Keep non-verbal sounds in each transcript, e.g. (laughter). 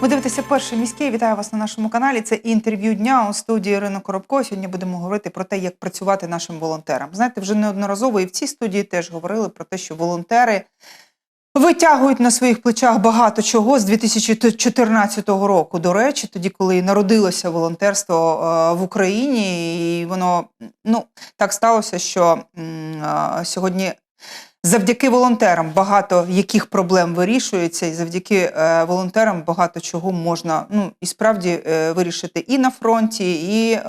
Ви дивитеся перший міський. Вітаю вас на нашому каналі. Це інтерв'ю дня у студії Ірина Коробко. Сьогодні будемо говорити про те, як працювати нашим волонтерам. Знаєте, вже неодноразово і в цій студії теж говорили про те, що волонтери витягують на своїх плечах багато чого з 2014 року. До речі, тоді, коли народилося волонтерство е, в Україні, і воно ну так сталося, що е, сьогодні. Завдяки волонтерам багато яких проблем вирішується, і завдяки е, волонтерам багато чого можна ну і справді е, вирішити і на фронті, і е,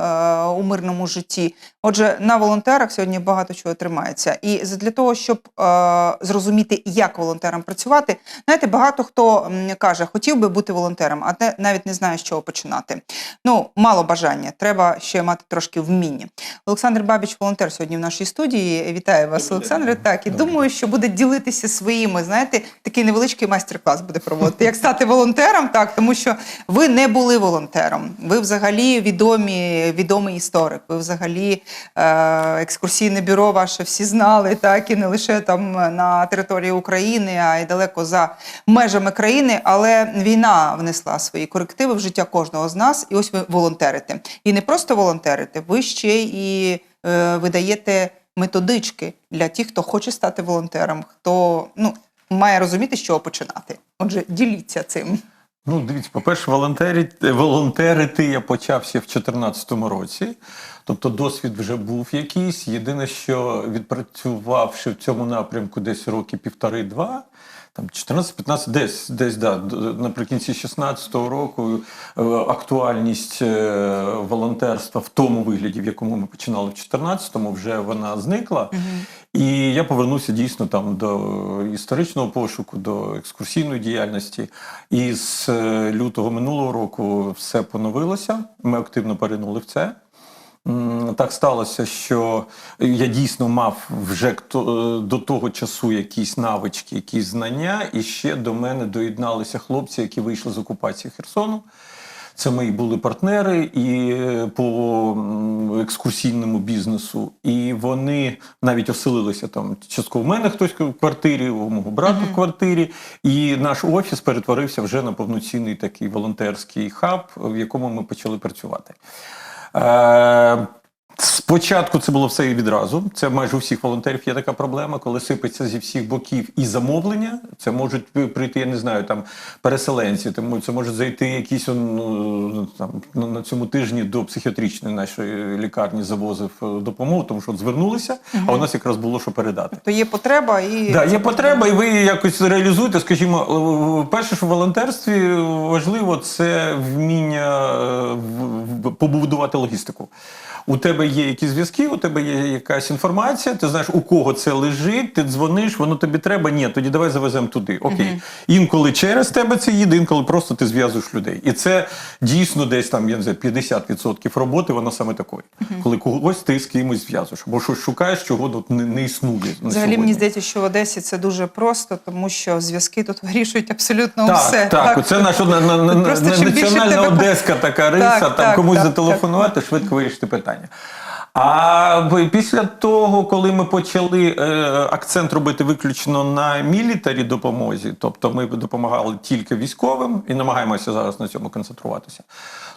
у мирному житті. Отже, на волонтерах сьогодні багато чого тримається. І для того, щоб е, зрозуміти, як волонтерам працювати, знаєте, багато хто каже, хотів би бути волонтером, а те навіть не знає, з чого починати. Ну, мало бажання, треба ще мати трошки вміння. Олександр Бабіч, волонтер, сьогодні в нашій студії. Вітаю вас. Олександре. Так, і Добрий думаю, що буде ділитися своїми. Знаєте, такий невеличкий майстер-клас буде проводити. Як стати волонтером, так тому що ви не були волонтером. Ви взагалі відомі, відомий історик. Ви взагалі е, екскурсійне бюро ваше всі знали, так і не лише там на території України, а й далеко за межами країни. Але війна внесла свої корективи в життя кожного з нас, і ось ви волонтерите. І не просто волонтерите, ви ще і е, видаєте методички для тих, хто хоче стати волонтером, хто ну має розуміти, з чого починати. Отже, діліться цим. Ну, дивіться, по-перше, волонтерити, волонтерити я почався в 2014 році. Тобто досвід вже був якийсь. Єдине, що відпрацювавши в цьому напрямку десь роки півтори-два, там 14-15, десь, десь да, наприкінці 16-го року е, актуальність е, волонтерства в тому вигляді, в якому ми починали в 14-му, вже вона зникла. І я повернувся дійсно там до історичного пошуку, до екскурсійної діяльності. І з е, лютого минулого року все поновилося. Ми активно перейнули в це. Так сталося, що я дійсно мав вже е, до того часу якісь навички, якісь знання, і ще до мене доєдналися хлопці, які вийшли з окупації Херсону. Це мої були партнери і е, по екскурсійному бізнесу. І вони навіть оселилися там частково в мене хтось в квартирі, у мого брата в квартирі. І наш офіс перетворився вже на повноцінний такий волонтерський хаб, в якому ми почали працювати. Е, Спочатку це було все і відразу. Це майже у всіх волонтерів є така проблема, коли сипеться зі всіх боків і замовлення. Це можуть прийти, я не знаю, там переселенці, тому це може зайти якісь ну, там на- цьому тижні до психіатричної нашої лікарні завозив е, допомогу, тому що звернулися, а у нас якраз було що передати. То є потреба і Да, є потреба, і ви якось реалізуєте. Скажімо, е, перше, що в волонтерстві важливо, це вміння е, побудувати логістику. У тебе є якісь зв'язки, у тебе є якась інформація, ти знаєш, у кого це лежить, ти дзвониш, воно тобі треба. Ні, тоді давай завеземо туди. Окей. Інколи через тебе це їде, інколи просто ти зв'язуєш людей. І це дійсно десь там, я не знаю, 50% роботи, воно саме такої. Коли когось ти з кимось зв'язуєш, або щось шукаєш, чого тут не, не існує. на Взагалі мені здається, що в Одесі це дуже просто, тому що зв'язки тут (laughs) вирішують абсолютно Так, все. так, це наша на, на, на, національна тебе- одеська така риса, Так, там так, комусь так, зателефонувати, швидко вирішити питання. Yeah. А після того, коли ми почали е, акцент робити виключно на мілітарі допомозі, тобто ми допомагали тільки військовим і намагаємося зараз на цьому концентруватися.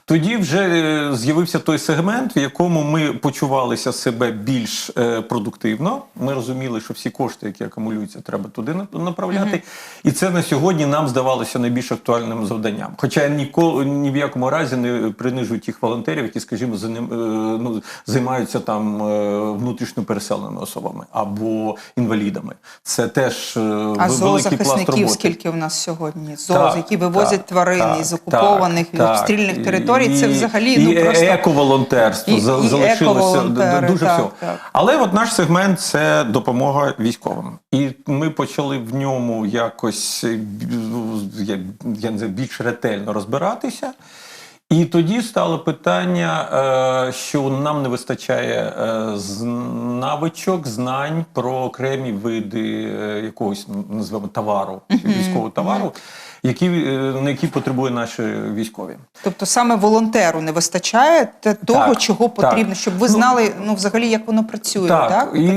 Тоді вже е, з'явився той сегмент, в якому ми почувалися себе більш е, продуктивно. Ми розуміли, що всі кошти, які акумулюються, треба туди на- направляти. І це на сьогодні нам здавалося найбільш актуальним завданням. Хоча я ніколи ні в якому разі не принижую тих волонтерів, які, скажімо, за ним, е, ну, займаються там е, внутрішньо переселеними особами або інвалідами. Це теж е, А великий пласт роботи. скільки в нас сьогодні? Зоз, Так, які вивозять так, тварин так, із окупованих так, так. обстрільних територій. Це взагалі і ну просто ековолонтерство І- за- і залишилося ековолонтери, дуже так, все. так. Але от наш сегмент це допомога військовим, і ми почали в ньому якось е, я, я не знаю, більш ретельно розбиратися. І тоді стало питання, е, що нам не вистачає е, навичок, знань про окремі види е, якогось називаємо товару, військового товару. Які, е, на які потребують наші військові. Тобто саме волонтеру не вистачає того, Так, чого так. потрібно, щоб ви Ну, знали ну взагалі, як воно працює, так? Так, і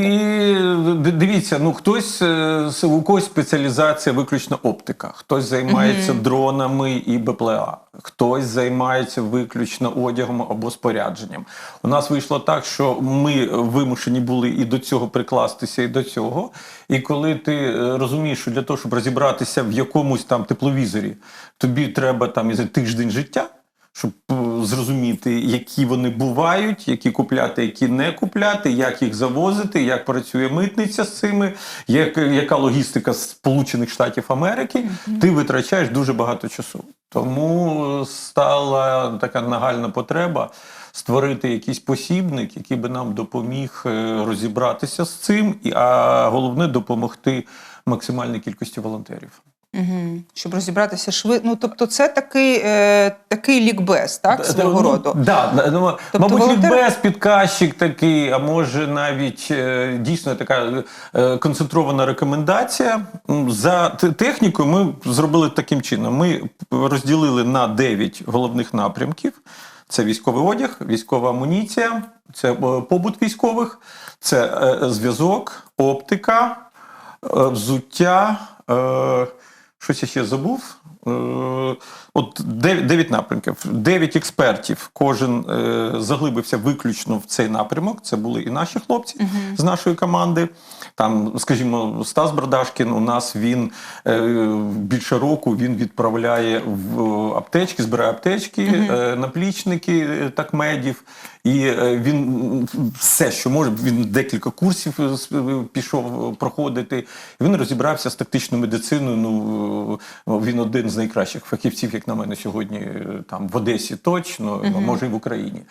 дивіться, ну хтось е, у когось спеціалізація виключно оптика, хтось займається дронами і БПЛА, хтось займається виключно одягом або спорядженням. У нас вийшло так, що ми вимушені були і до цього прикластися, і до цього. І коли ти е, розумієш, що для того, щоб розібратися в якомусь там тепловізорі, тобі треба там із тиждень життя щоб е, зрозуміти, які вони бувають, які купляти, які не купляти, як їх завозити, як працює митниця з цими, як, яка логістика Сполучених Штатів Америки, ти витрачаєш дуже багато часу. Тому е, стала така нагальна потреба створити якийсь посібник, який би нам допоміг е, розібратися з цим, і- а головне допомогти максимальній кількості волонтерів. Угу. Щоб розібратися швидко. Ну тобто, це такий, е, такий лікбез, так, свого ну, роду. Да, ну, Тобто мабуть, волонтер- лікбез, підказчик такий, а може навіть е, дійсно така е, концентрована рекомендація. За технікою ми зробили таким чином: ми розділили на 9 головних напрямків. Це військовий одяг, військова амуніція, це е, побут військових, це е, зв'язок, оптика, е, взуття. Щось я ще забув. Е, От дев'ять напрямків, дев'ять експертів. Кожен е, заглибився виключно в цей напрямок. Це були і наші хлопці з нашої команди. Там, скажімо, Стас Брадашкін. У нас він е, більше року він відправляє в аптечки, збирає аптечки, е, наплічники е, такмедів. І він все, що може, він декілька курсів пішов проходити. І він розібрався з тактичною медициною. Ну він один з найкращих фахівців, як на мене, сьогодні е, там в Одесі точно, а може і в Україні.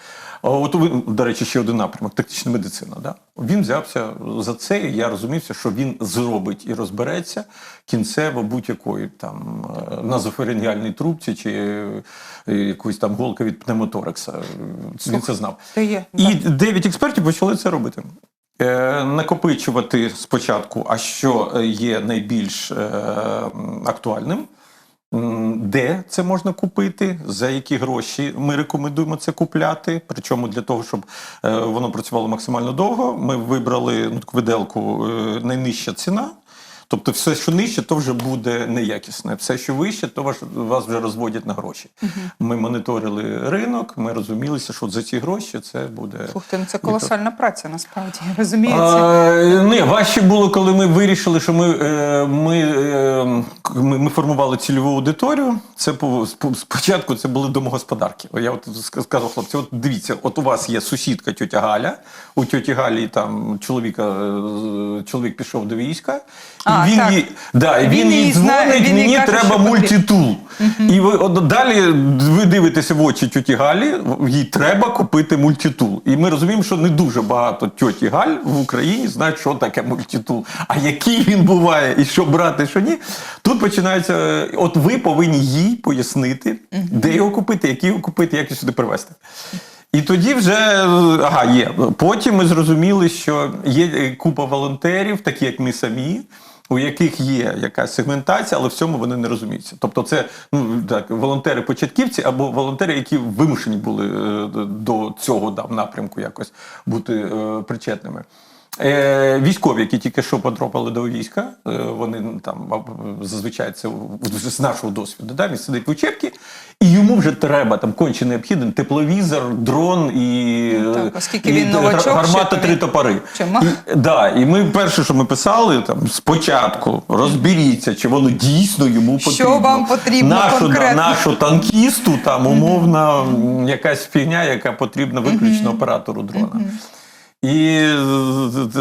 От до речі, ще один напрямок тактична медицина. Да? Він взявся за це, і я розумівся, що він зробить і розбереться кінцево будь-якої там е, назофарингіальній трубці чи е, якоїсь там голки від пневмоторакса. Він це знав. Є. І дев'ять експертів почали це робити. Накопичувати спочатку, а що є найбільш актуальним, де це можна купити, за які гроші ми рекомендуємо це купляти. Причому для того, щоб е, воно працювало максимально довго, ми вибрали ну, виделку е, найнижча ціна. Тобто, все, що нижче, то вже буде неякісне. Все, що вище, то вас вже розводять на гроші. Ми моніторили ринок, ми розумілися, що за ці гроші це буде. Слухайте, ну це колосальна праця, насправді, (laughs) розумієте? А, не, важче було, коли ми вирішили, що ми, е, ми, е, ми, ми формували цільову аудиторію. Це по- спочатку це були домогосподарки. Я от сказав хлопці, от дивіться, от у вас є сусідка тьотя Галя. У тьоті Галі там чоловіка, е, чоловік пішов до війська. А, він, так. їй, да, Він він, їй дзвонить, він мені каже, треба що потрібно. І ви от далі ви дивитеся в очі тьоті Галі, їй треба купити мультитул. І ми розуміємо, що не дуже багато тьоті Галь в Україні знають, що таке мультитул. А який він буває, і що брати, що ні. Тут починається. От ви повинні їй пояснити, де його купити, який його купити, як його сюди привезти. І тоді вже ага, є. Потім ми зрозуміли, що є купа волонтерів, такі як ми самі, у яких є якась сегментація, але в цьому вони не розуміються. Тобто, це ну так, волонтери-початківці або волонтери, які вимушені були е, до цього да, напрямку якось бути е, причетними. Е, військові, які тільки що потрапили до війська, е, вони ну, там зазвичай це з нашого досвіду. Да, він сидить в учебці, і йому вже треба там конче необхідний тепловізор, дрон і, Ну, так, е, оскільки і він новачок гармата три він- топори. І, да, і ми перше, що ми писали, там спочатку розберіться, чи воно дійсно йому Що вам потрібно нашу, конкретно? нашу танкісту, там умовна якась фігня, яка потрібна виключно оператору дрона. І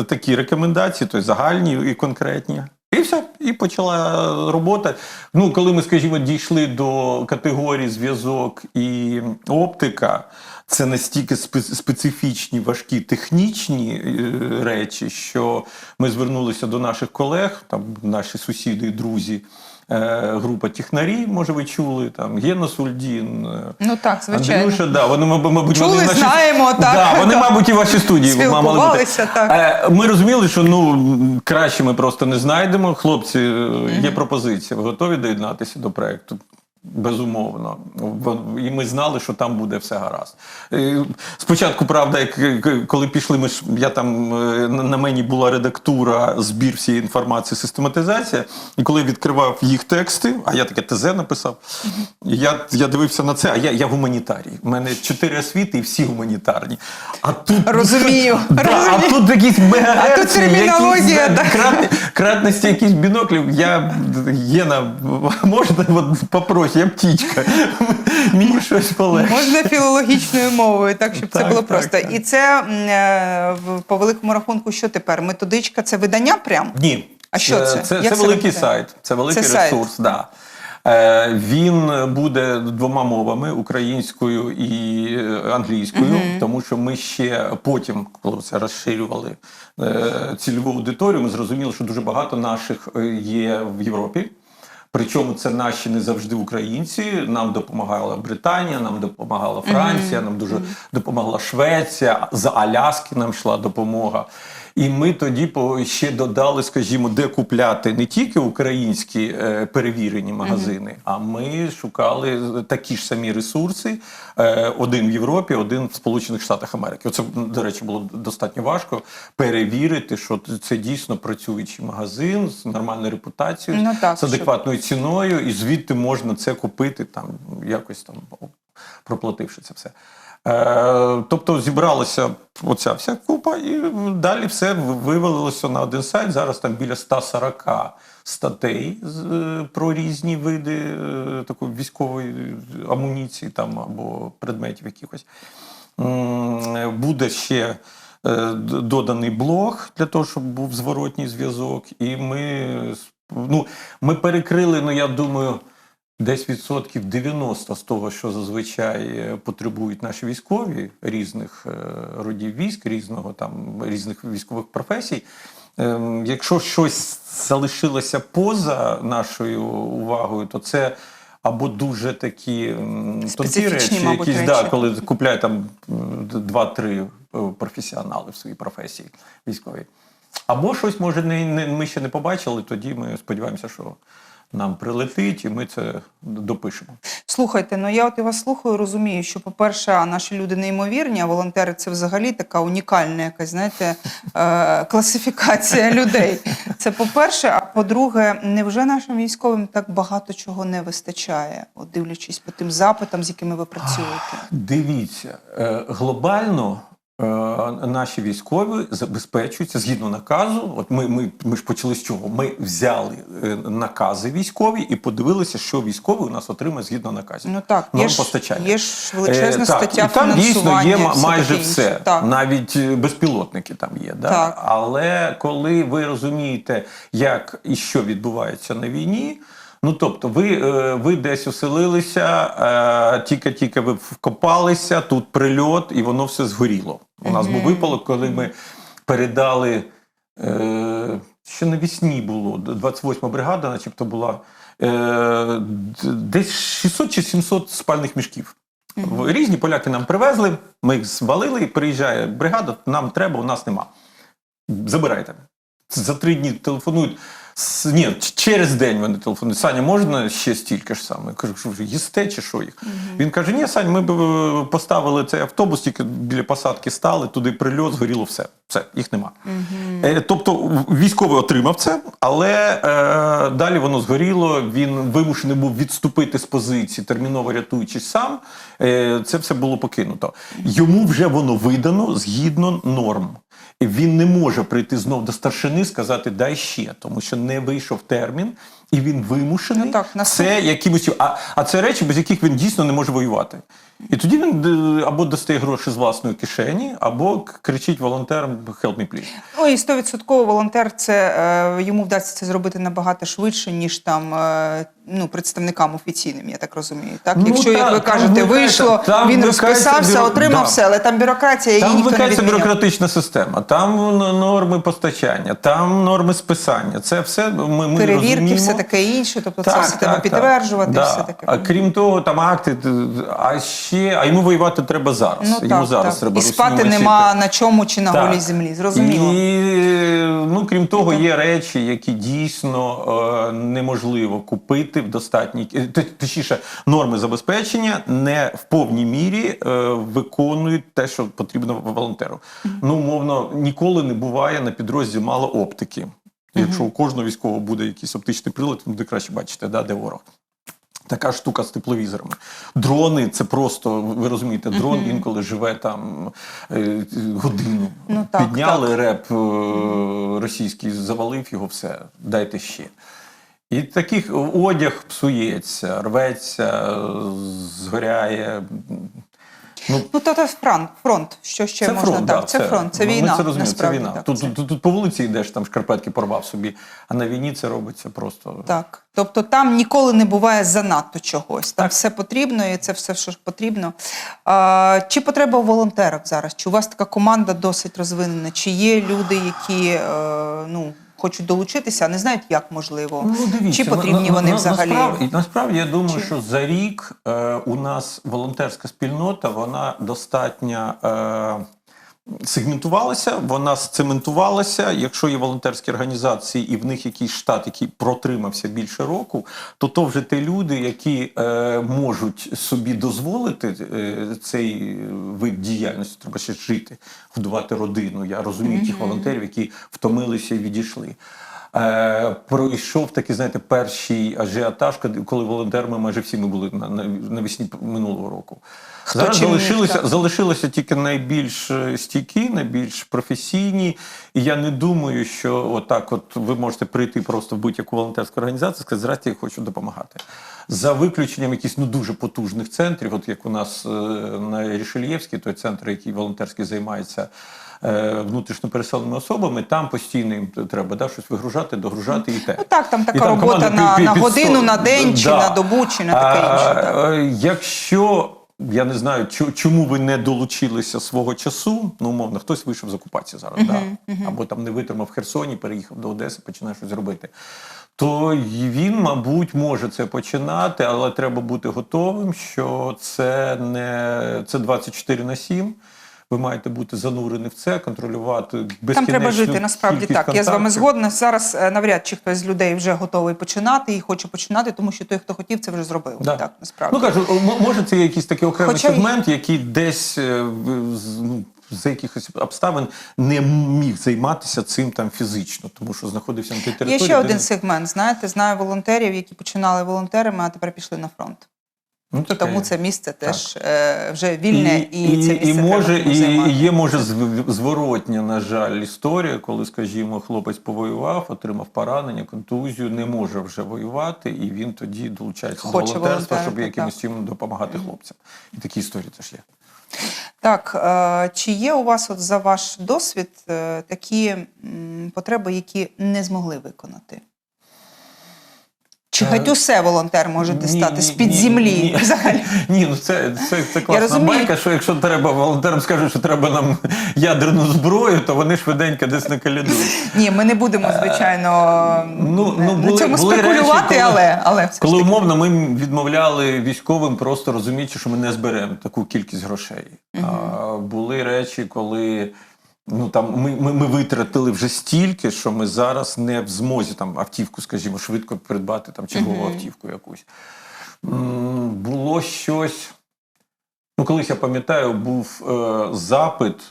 такі рекомендації, тобто загальні і конкретні. І все, і почала робота. Ну, коли ми, скажімо, дійшли до категорії зв'язок і оптика, це настільки специфічні, важкі технічні е, речі, що ми звернулися до наших колег, там наші сусіди і друзі, група Тіхнарі, може ви чули, там Гена Сульдін. е, Ну так, звичайно. Андрюша, да, вони, мабуть, Чули, вони знаємо, так. Да, вони, мабуть, і ваші студії мали бути. Так. Е, Ми розуміли, що ну краще ми просто не знайдемо. Хлопці, е, є пропозиція. Ви готові доєднатися до проекту? Безумовно, і ми знали, що там буде все гаразд. Е, Спочатку, правда, як коли пішли, ми ж я там е, на мені була редактура, збір всієї інформації, систематизація. І коли відкривав їх тексти, а я таке ТЗ написав, я, я дивився на це, а я, я гуманітарій. У мене чотири освіти і всі гуманітарні. А тут (laughs) Розумію, (laughs) Да, а тут якісь мегаерці, А тут термінологія, якісь, кратності якісь біноклів. Я Єна, (laughs) можна от, попроще, я птічка. (laughs) Мені щось полегше. Можна філологічною мовою, так щоб це було так, просто. так. І це е, по великому рахунку, що тепер? Методичка це видання прям? Ні. А що це? Це, Як це це великий виглядає? сайт, це великий Це сайт. ресурс. Да. Е, Він буде двома мовами українською і е, англійською, тому що ми ще потім, коли це розширювали е, цільову аудиторію, ми зрозуміли, що дуже багато наших е, є в Європі. Причому це наші не завжди українці. Нам допомагала Британія, нам допомагала Франція, нам дуже допомогла Швеція. З Аляски нам йшла допомога. І ми тоді ще додали, скажімо, де купляти не тільки українські е, перевірені магазини, а ми шукали такі ж самі ресурси: е, один в Європі, один в Сполучених Штатах Америки. Оце, до речі, було достатньо важко перевірити, що це дійсно працюючий магазин з нормальною репутацією, Ну так, з щоб- адекватною ціною, і звідти можна це купити там якось там проплативши це все. Е, тобто зібралася оця вся купа, і далі все вивалилося на один сайт. Зараз там біля 140 статей е, про різні види е, такої військової амуніції там або предметів якихось. Буде ще доданий блог для того, щоб був зворотній зв'язок. І ми, ну, ми перекрили, ну я думаю, десь відсотків 90 з того, що зазвичай е, потребують наші військові різних е, родів військ, різного там різних військових професій. Ем, Якщо щось залишилося поза нашою увагою, то це або дуже такі тонкі речі, мабуть, якісь речі. да, коли купляє там два-три е, професіонали в своїй професії військовій. Або щось може не, не ми ще не побачили. Тоді ми сподіваємося, що нам прилетить, і ми це допишемо. Слухайте, ну я от і вас слухаю, розумію, що, по-перше, наші люди неймовірні, а волонтери це взагалі така унікальна якась, знаєте, е, класифікація людей. Це по-перше, а по-друге, невже нашим військовим так багато чого не вистачає, от дивлячись по тим запитам, з якими ви працюєте? Дивіться, е, глобально наші військові забезпечуються згідно наказу. От ми, ми, ми ж почали з чого? Ми взяли е, накази військові і подивилися, що військовий у нас отримає згідно наказів. Ну так, є ж, постачання. є ж величезна Е, так, стаття і там дійсно є все майже все. Так. Навіть е, безпілотники там є. Да? Так. Але коли ви розумієте, як і що відбувається на війні. Ну, тобто, ви, е, ви десь оселилися, е, тільки-тільки ви вкопалися, тут прильот, і воно все згоріло. У нас був випадок, коли ми передали е, ще навесні було, 28 бригада, начебто була е, десь 600 чи 700 спальних мішків. Різні поляки нам привезли, ми їх звалили, приїжджає бригада, нам треба, у нас нема. Забирайте. За три дні телефонують. С- Ні, через день вони телефонують. Саня, можна ще стільки ж саме? Я кажу, що ви їсте чи що їх? Він каже: Ні, Саня, ми б е, поставили цей автобус, тільки біля посадки стали, туди прильот, згоріло все. Все, їх нема. Е, тобто військовий отримав це, але е, далі воно згоріло. Він вимушений був відступити з позиції, терміново рятуючись сам. Е, це все було покинуто. Йому вже воно видано згідно норм. Він не може прийти знов до старшини сказати дай ще, тому що не вийшов термін, і він вимушений Ну так, на це якимось. А, а це речі, без яких він дійсно не може воювати. І тоді він е, або достає гроші з власної кишені, або кричить волонтерам «Help me, please». Ну і стовідсотково волонтер це е, йому вдасться це зробити набагато швидше, ніж там е, ну, представникам офіційним, я так розумію. Так, Ну, якщо, як ви кажете, вийшло, там він розписався, бюро- отримав да. все, але там бюрократія, її Там ніхто не відміняв. бюрократична система, там норми постачання, там норми списання. Це все ми, ми розуміємо. все таке інше. Тобто це все треба підтверджувати. Да. Все таке. А крім того, там акти, а ще, а йому воювати треба зараз. Ну, йому так, зараз так. треба І спати нема на чому чи на Так. голій землі. Зрозуміло. І ну, крім того, Так. є речі, які дійсно е, неможливо купити в достатній точніше, норми забезпечення не в повній мірі е, виконують те, що потрібно волонтеру. Ну, умовно, ніколи не буває на підрозділі мало оптики. Якщо у кожного військового буде якийсь оптичний прилад, він буде краще бачити, да, де ворог. Така штука з тепловізорами. Дрони це просто, ви розумієте, дрон Мгм. інколи живе там е, годину. Ну, так, Підняли так. реп е, російський, завалив його, все, дайте ще. І таких одяг псується, рветься, згоряє. Ну, Ну, то це фронт, фронт. Що ще це можна фронт, так? да, це, фронт, це війна. Ми це розуміємо, це війна. Так, тут, це- тут, тут по вулиці йдеш, там шкарпетки порвав собі, а на війні це робиться просто. Так, тобто там ніколи не буває занадто чогось. Там Так. все потрібно, і це все, що потрібно. А, чи потреба у волонтерах зараз? Чи у вас така команда досить розвинена? Чи є люди, які е, ну, хочуть долучитися, а не знають, як можливо? Ну, дивіться, чи потрібні на- вони на- взагалі? Насправді, насправді я думаю, Чи- що за рік е, у нас волонтерська спільнота вона достатньо. Е, Сегментувалася, вона сцементувалася. Якщо є волонтерські організації і в них якийсь штат, який протримався більше року, то то вже ті люди, які е, можуть собі дозволити е, цей вид діяльності, треба ще жити, годувати родину. Я розумію тих волонтерів, які втомилися і відійшли. Е, пройшов такий, знаєте, перший ажіотаж, коли- волонтерами майже всі ми були на, на, навесні минулого року. Хто Зараз залишилися, залишилися тільки найбільш е, стійкі, найбільш професійні. І я не думаю, що отак, от ви можете прийти просто в будь-яку волонтерську організацію і сказати, здрасте, я хочу допомагати. За виключенням якихось ну дуже потужних центрів, от як у нас е, на Рішельєвській, той центр, який волонтерський займається. Е, Внутрішньо переселеними особами, там постійно їм треба да, щось вигружати, догружати і те. Ну так, там така І там робота команда на, під- на під годину, на день, чи Да. на добу, чи на таке А, інше. Так. е, Якщо я не знаю, чому ви не долучилися свого часу, ну умовно, хтось вийшов з окупації зараз, да? або там не витримав Херсоні, переїхав до Одеси, починає щось робити. То він, мабуть, може це починати, але треба бути готовим, що це не це 24 на 7. Ви маєте бути занурені в це, контролювати безкінечну Там треба жити насправді так. Я з вами згодна. Зараз е, навряд чи хтось з людей вже готовий починати і хоче починати, тому що той, хто хотів, це вже зробив. Да. Так, насправді. Ну кажу, може це якийсь такий окремий Хоча сегмент, який десь е, ну, за якихось обставин не міг займатися цим там фізично, тому що знаходився на тій території. Є ще один не- сегмент. Знаєте, знаю волонтерів, які починали волонтерами, а тепер пішли на фронт. Ну, таке Тому є. це місце теж е, вже вільне, і, це місце і, може, і, і є може зворотня, на жаль, історія, коли, скажімо, хлопець повоював, отримав поранення, контузію, не може вже воювати, і він тоді долучається Хоче до волонтерства, щоб якимось чином допомагати хлопцям. І такі історії теж є. Так, е, чи є у вас от за ваш досвід е, такі м, потреби, які не змогли виконати? Чи Е, геть усе волонтер може дістати з-під землі ні. взагалі? (laughs) Ні, ну це, це, це класна байка, що якщо треба, волонтерам скажуть, що треба нам ядерну зброю, то вони швиденько десь накалядують. (laughs) Ні, ми не будемо, звичайно, Ну, ну, на цьому були спекулювати, речі, коли- але, але все Коли умовно ми відмовляли військовим, просто розуміючи, що ми не зберемо таку кількість грошей. А, були речі, коли. Ну там ми, ми, ми витратили вже стільки, що ми зараз не в змозі там автівку, скажімо, швидко придбати там чергову автівку якусь. М, Було щось. Ну, колись я пам'ятаю, був е, запит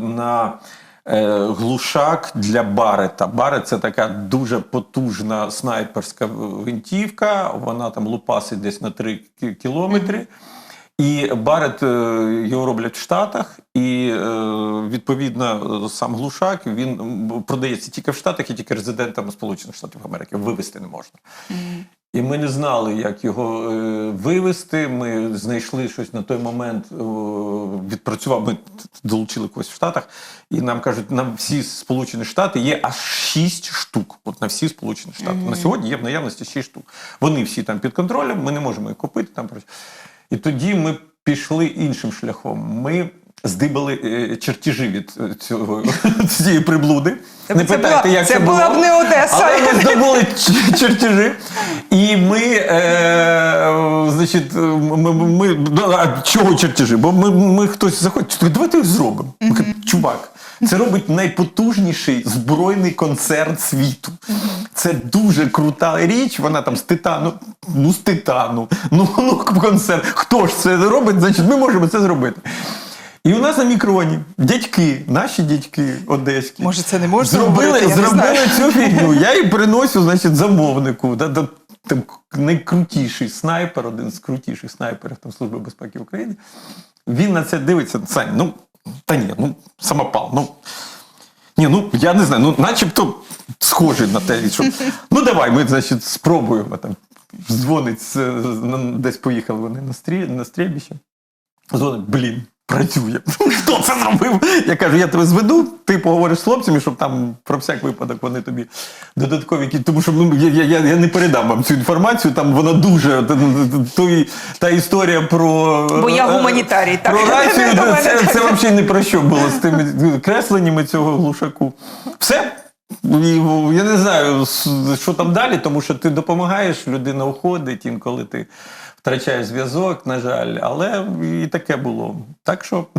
на е, глушак для Барета. Барет це така дуже потужна снайперська гвинтівка. Вона там лупасить десь на 3 кі- кілометри. І Барет е, його роблять в Штатах, і е, відповідно сам глушак він продається тільки в Штатах і тільки резидентам Сполучених Штатів Америки. Вивезти не можна. І ми не знали, як його е, вивезти. Ми знайшли щось на той момент, відпрацював. Ми долучили когось в Штатах, і нам кажуть, нам всі Сполучені Штати є аж 6 штук. От на всі Сполучені Штати. На сьогодні є в наявності 6 штук. Вони всі там під контролем, ми не можемо їх купити там. І тоді ми пішли іншим шляхом. Ми здибали е, чертежі від е, цього (laughs) цієї приблуди. Це не питайте, як це це, була б не Одеса. Але ми здобули чертежі. І ми, е, значить, ми, ми, ну, а чого чертежі? Бо ми, ми хтось заходить, давайте їх зробимо. Чувак, це робить найпотужніший збройний концерн світу. Це дуже крута річ. Вона там з титану, ну з титану. Ну, (laughs) ну концерт. Хто ж це робить? Значить, ми можемо це зробити. І у нас на мікроні дядьки, наші дядьки одеські, Може, це не можна зробили, говорити, я не знаю. цю фігню. Я її приносю, значить, замовнику. Да, да, там найкрутіший снайпер, один з крутіших снайперів там, Служби безпеки України. Він на це дивиться. Сань, ну та ні, ну самопал. Ну, ні, ну я не знаю, ну начебто схожий на те, що ну давай, ми, значить, спробуємо там. Дзвонить, десь поїхали вони на, стрі, на стрільбище. Дзвонить, блін, працює. (laughs) Хто це зробив? Я кажу, я тебе зведу, ти поговориш з хлопцями, щоб там про всяк випадок вони тобі додаткові. Тому що ну, я, я, я, не передам вам цю інформацію. Там вона дуже той, та історія про Бо я е, гуманітарій, так. Про рацію, (laughs) це, це взагалі не про що було з тими кресленнями цього глушаку. Все. Я не знаю, що там далі, тому що ти допомагаєш, людина уходить, інколи ти втрачаєш зв'язок, на жаль, але і таке було. Так що (laughs)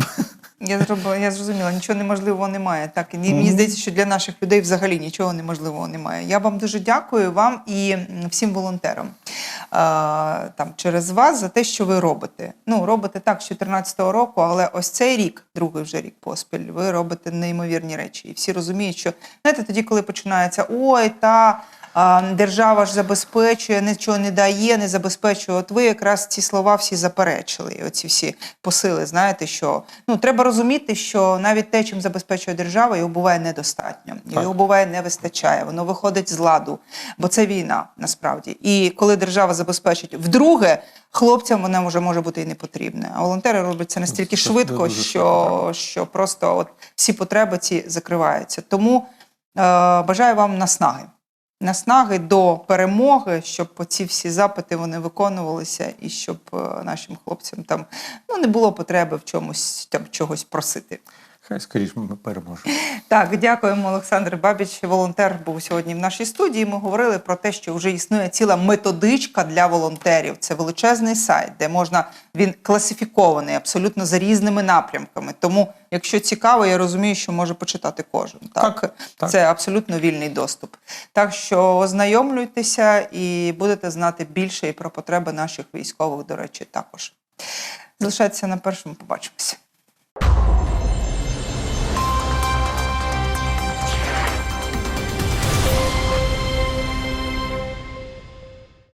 Я зробила, я зрозуміла, нічого неможливого немає. Так і мені здається, що для наших людей взагалі нічого неможливого немає. Я вам дуже дякую вам і всім волонтерам е, там через вас за те, що ви робите. Ну робите так з 2014 року, але ось цей рік, другий вже рік поспіль, ви робите неймовірні речі. І всі розуміють, що знаєте, тоді, коли починається ой, та. Держава ж забезпечує, нічого не дає, не забезпечує. От ви якраз ці слова всі заперечили. І Оці всі посили, знаєте, що ну треба розуміти, що навіть те, чим забезпечує держава, його буває недостатньо, Так. його буває не вистачає. Воно виходить з ладу, бо це війна насправді. І коли держава забезпечить вдруге, хлопцям вона вже може бути і не потрібна. А волонтери роблять це настільки Це швидко, що, що просто от всі потреби ці закриваються. Тому е, бажаю вам наснаги. Наснаги до перемоги, щоб ці всі запити вони виконувалися, і щоб е, нашим хлопцям там ну не було потреби в чомусь там чогось просити. Хай скоріше ми переможемо. Так, дякуємо, Олександр Бабіч. Волонтер був сьогодні в нашій студії. Ми говорили про те, що вже існує ціла методичка для волонтерів. Це величезний сайт, де можна він класифікований абсолютно за різними напрямками. Тому, якщо цікаво, я розумію, що може почитати кожен. Так, Так, так. це абсолютно вільний доступ. Так що ознайомлюйтеся і будете знати більше і про потреби наших військових, до речі, також. Залишайтеся на першому. Побачимося.